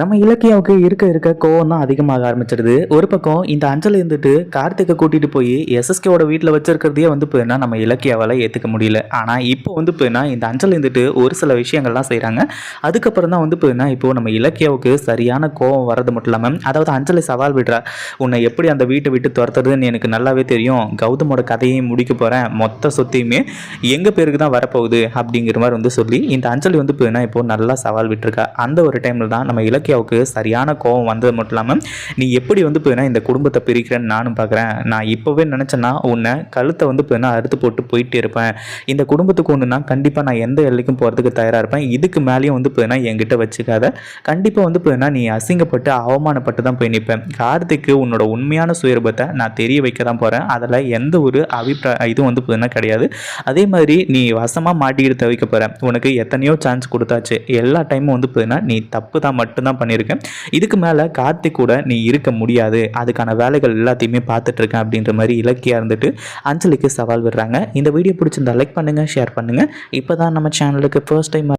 நம்ம இலக்கியாவுக்கு இருக்க இருக்க கோவம் தான் அதிகமாக ஆரம்பிச்சிடுது. ஒரு பக்கம் இந்த அஞ்சல் இருந்துட்டு கார்த்திகை கூட்டிட்டு போய் எஸ்எஸ்கேவோட வீட்டில் வச்சிருக்கிறதையே வந்து போயினா நம்ம இலக்கியாவால் ஏற்றுக்க முடியல. ஆனால் இப்போ வந்து போயினா இந்த அஞ்சல் இருந்துட்டு ஒரு சில விஷயங்கள்லாம் செய்கிறாங்க அதுக்கப்புறம் தான் வந்து போயினா இப்போ நம்ம இலக்கியாவுக்கு சரியான கோவம் வர்றது மட்டும் இல்லாமல் அதாவது அஞ்சலை சவால் விடுறா உன்னை எப்படி அந்த வீட்டை விட்டு துரத்துறதுன்னு எனக்கு நல்லாவே தெரியும். கௌதமோட கதையையும் முடிக்க போகிறேன் மொத்த சொத்தையுமே எங்கள் பேருக்கு தான் வரப்போகுது? அப்படிங்கிற மாதிரி வந்து சொல்லி இந்த அஞ்சலி வந்து போயினா இப்போ நல்லா சவால் விட்டுருக்கா. அந்த ஒரு டைமில் தான் நம்ம இலக்கியாவுக்கு சரியான கோவம் வந்தது மட்டும் இல்லாமல் நீ எப்படி வந்து போயினா இந்த குடும்பத்தை பிரிக்கிறேன்னு நானும் பார்க்குறேன் நான் இப்போவே நினச்சேன்னா உன்னை கழுத்தை வந்து போயினா அறுத்து போட்டு போயிட்டே இருப்பேன். இந்த குடும்பத்துக்கு ஒன்றுனா கண்டிப்பாக நான் எந்த எல்லைக்கும் போகிறதுக்கு தயாராக இருப்பேன். இதுக்கு மேலேயும் வந்து போயினா என்கிட்ட வச்சுக்காத. கண்டிப்பாக வந்து போயினா நீ அசிங்கப்பட்டு அவமானப்பட்டு தான் போய் நிற்பேன் கார்த்திக்கு உன்னோட உண்மையான சுயரூபத்தை நான் தெரிய வைக்க தான் போகிறேன் அதில் எந்த ஒரு அபிப்பிராய இதுவும் வந்து போயினா கிடையாது. அதே மாதிரி நீ வசமாக மாட்டிக்கிட்டு தவிக்க போகிற உனக்கு எத்தனையோ சான்ஸ் கொடுத்தாச்சு. எல்லா டைமும் வந்து போயினா நீ தப்பு தான் மட்டும்தான் பண்ணியிருக்க இதுக்கு மேலே கார்த்திக் கூட நீ இருக்க முடியாது. அதுக்கான வேலைகள் எல்லாத்தையுமே பார்த்துட்டு இருக்கேன் அப்படின்ற மாதிரி இலக்கியா இருந்துட்டு அஞ்சலிக்கு சவால் விடுறாங்க. இந்த வீடியோ பிடிச்சிருந்தா லைக் பண்ணுங்கள் ஷேர் பண்ணுங்கள் இப்போ தான் நம்ம சேனலுக்கு ஃபர்ஸ்ட் டைம்